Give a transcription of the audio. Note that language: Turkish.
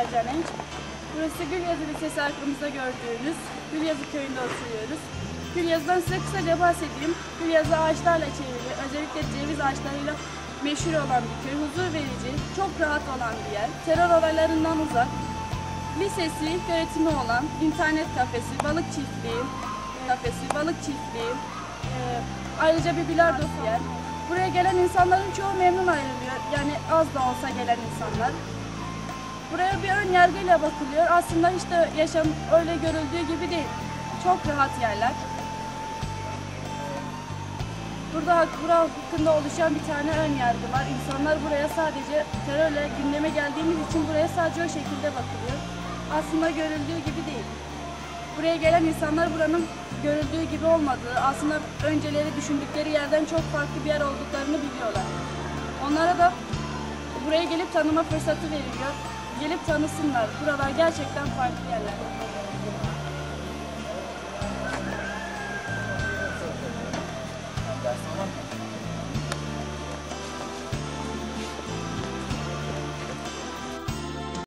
Ercan Enç. Burası Gülyazı Lisesi arkamızda gördüğünüz Gülyazı köyünde oturuyoruz. Gülyazı'dan size kısaca bahsedeyim. Gülyazı ağaçlarla çevrili, özellikle ceviz ağaçlarıyla meşhur olan bir köy. Huzur verici, çok rahat olan bir yer. Terör olaylarından uzak. Lisesi, ilk öğretimi olan internet kafesi, balık çiftliği, kafesi, balık çiftliği, e, ayrıca bir bilardo yer. Buraya gelen insanların çoğu memnun ayrılıyor. Yani az da olsa gelen insanlar. Buraya bir ön yargıyla bakılıyor. Aslında hiç de yaşam öyle görüldüğü gibi değil. Çok rahat yerler. Burada bura hakkında oluşan bir tane ön yargı var. İnsanlar buraya sadece terörle gündeme geldiğimiz için buraya sadece o şekilde bakılıyor. Aslında görüldüğü gibi değil. Buraya gelen insanlar buranın görüldüğü gibi olmadığı, aslında önceleri düşündükleri yerden çok farklı bir yer olduklarını biliyorlar. Onlara da buraya gelip tanıma fırsatı veriliyor. Gelip tanısınlar. Buralar gerçekten farklı yerler.